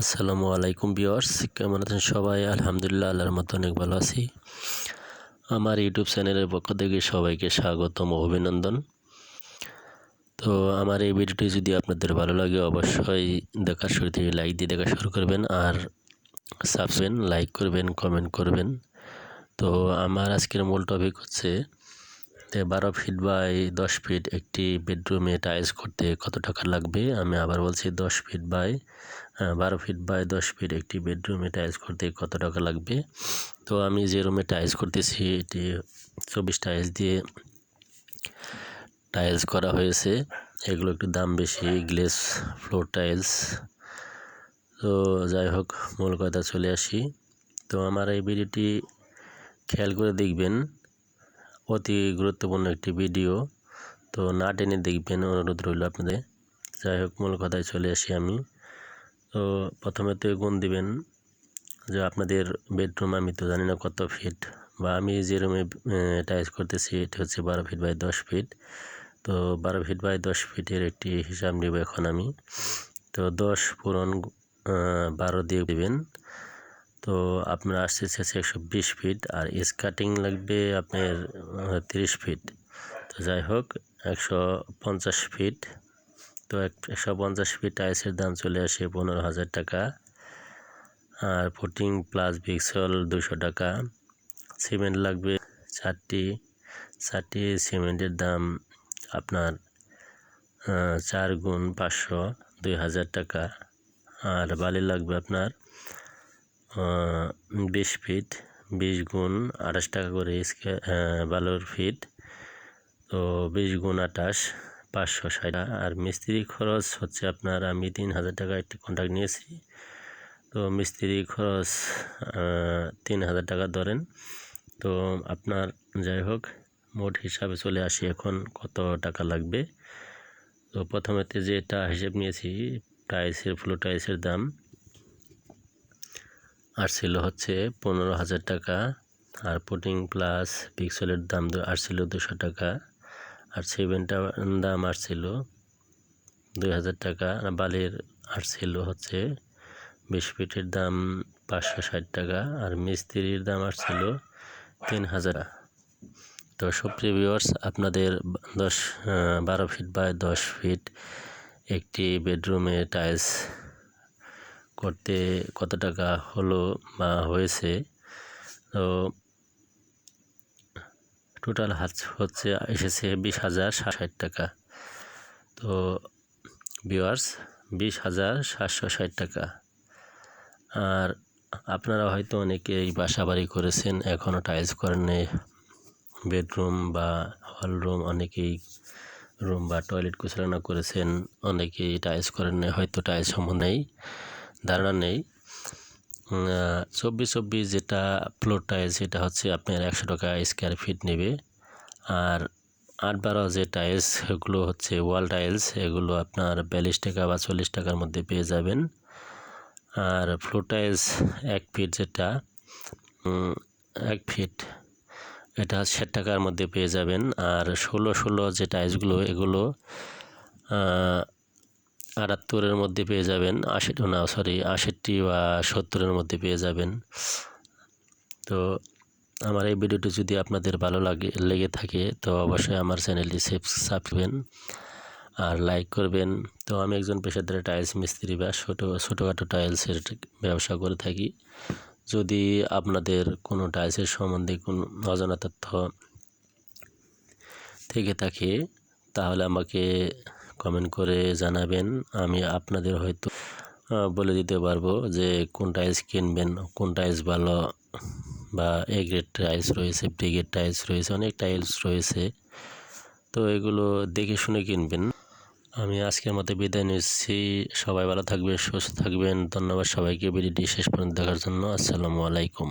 আসসালামু আলাইকুম বিওয়ার্স কেমন আছেন সবাই? আলহামদুলিল্লাহ, আল্লাহর মতো অনেক ভালো আছি। আমার ইউটিউব চ্যানেলের পক্ষ থেকে সবাইকে স্বাগতম, অভিনন্দন। তো আমার এই ভিডিওটি যদি আপনাদের ভালো লাগে, অবশ্যই দেখার শুরু থেকে লাইক দিয়ে দেখা শুরু করবেন, আর সাবস্ক্রাইব লাইক করবেন কমেন্ট করবেন। তো আমার আজকের মূল টপিক হচ্ছে বারো ফিট বাই দশ ফিট একটি বেডরুমে টাইলস করতে কত টাকা লাগবে? আমি আবার বলছি দশ ফিট বাই বারো ফিট বাই দশ ফিট একটি বেডরুমে টাইলস করতে কত টাকা লাগবে? তো আমি যে রুমে টাইলস করতেছি, এটি চব্বিশ টাইলস দিয়ে টাইলস করা হয়েছে। এগুলো একটু দাম বেশি গ্লেস ফ্লোর টাইলস তো যাই হোক, মূল কথা চলে আসি। তো আমার এই ভিডিওটি খেয়াল করে দেখবেন। অতি গুরুত্বপূর্ণ একটি ভিডিও। তো না টেনে দেখবেন, অনুরোধ রইল আপনাদের। যাই হোক, মূল কথায় চলে আসি আমি। তো প্রথমে তো গুণ দিবেন যে আপনাদের বেডরুম আমি তো জানি না কত ফিট বা আমি যে রুমে টাইস করতেছি, এটি হচ্ছে বারো ফিট বাই দশ ফিট। তো বারো ফিট বাই দশ ফিটের একটি হিসাব নেব এখন আমি। তো দশ পূরণ বারো দিয়ে দেবেন। তো আপনার আসছে হচ্ছে একশো বিশ ফিট আর স্কার্টিং লাগবে আপনার তিরিশ ফিট তো যাই হোক, একশো পঞ্চাশ ফিট তো একশো পঞ্চাশ ফিট টাইলসের দাম চলে আসে পনেরো হাজার টাকা। আর ফুটিং প্লাস বিক্সল দুশো টাকা। সিমেন্ট লাগবে চারটি। চারটি সিমেন্টের দাম আপনার চার গুণ পাঁচশো দুই হাজার টাকা। আর বালি লাগবে আপনার বিশ ফিট বিশ গুণ আঠাশ টাকা করে বালুর ফিট তো বিশ গুণ আঠাশ, পাঁচশো ষাট আর মিস্ত্রি খরচ হচ্ছে আপনার, আমি তিন হাজার টাকা একটি কন্ট্রাক্ট নিয়েছি। তো মিস্ত্রি খরচ তিন হাজার টাকা ধরেন। তো আপনার, যাই হোক, মোট হিসাবে চলে আসি এখন কত টাকা লাগবে। তো প্রথমেতে যেটা হিসেব নিয়েছি, টাইলসের ফ্লো টাইলসের দাম। আসছিল হচ্ছে পনেরো হাজার টাকা। আর পুটিং প্লাস পিক্সেলের দাম আসছিল দুশো টাকা। আর সেভেনটার দাম আসছিল দুই হাজার টাকা। আর বালির আসছিল হচ্ছে বিশ ফিটের দাম পাঁচশো ষাট টাকা। আর মিস্ত্রির দাম আসছিল তিন হাজার তো সুপ্রিয় ভিউয়ার্স আপনাদের দশ বারো ফিট বাই দশ ফিট একটি বেডরুমে টাইলস করতে কত টাকা হলো বা হয়েছে? তো টোটাল হচ্ছে, এসেছে বিশ হাজার ষাট টাকা। তো ভিওয়ার্স বিশ হাজার সাতশো ষাট টাকা। আর আপনারা হয়তো অনেকেই বাসা বাড়ি করেছেন এখনও টাইলস করেন বেডরুম বা হল রুম অনেকেই রুম বা টয়লেট কুচলানো করেছেন, অনেকেই টাইলস করেন হয়তো টাইলস সম্বন্ধেই। ধারণা নেই। চব্বিশ চব্বিশ যেটা ফ্লোর টাইলস সেটা হচ্ছে আপনার একশো টাকা স্কোয়ার ফিট নেবে। আর আট বারো যে টাইলস এগুলো হচ্ছে ওয়াল টাইলস এগুলো আপনার বিয়াল্লিশ টাকা বা চল্লিশ টাকার মধ্যে পেয়ে যাবেন। আর ফ্লোর টাইলস এক ফিট যেটা এক ফিট এটা ষাট টাকার মধ্যে পেয়ে যাবেন। আর ষোলো ষোলো যে টাইলসগুলো এগুলো আটাত্তরের মধ্যে পেয়ে যাবেন আশি না সরি আষট্টি বা সত্তরের মধ্যে পেয়ে যাবেন। তো আমার এই ভিডিওটি যদি আপনাদের ভালো লাগে, লেগে থাকে, তো অবশ্যই আমার চ্যানেলটি সাবস্ক্রাইব আর লাইক করবেন। তো আমি একজন পেশাদার টাইলস মিস্ত্রি বা ছোটো, ছোটোখাটো টাইলসের ব্যবসা করে থাকি। যদি আপনাদের কোনো টাইলসের সম্বন্ধে কোনো অজানা তথ্য থেকে থাকে, তাহলে আমাকে কমেন্ট করে জানাবেন। আমি আপনাদের হয়তো বলে দিতে পারব যে কোন টাইলস কিনবেন কোন টাইলস ভালো বা এ গ্রেড টাইলস রয়েছে বি গ্রেড টাইলস রয়েছে, অনেক টাইলস রয়েছে। তো এগুলো দেখে শুনে কিনবেন। আমি আজকের মতো বিদায় নিচ্ছি। সবাই ভালো থাকবেন সুস্থ থাকবেন। ধন্যবাদ সবাইকে। ভিডিওটি শেষ পর্যন্ত দেখার জন্য আসসালামু আলাইকুম।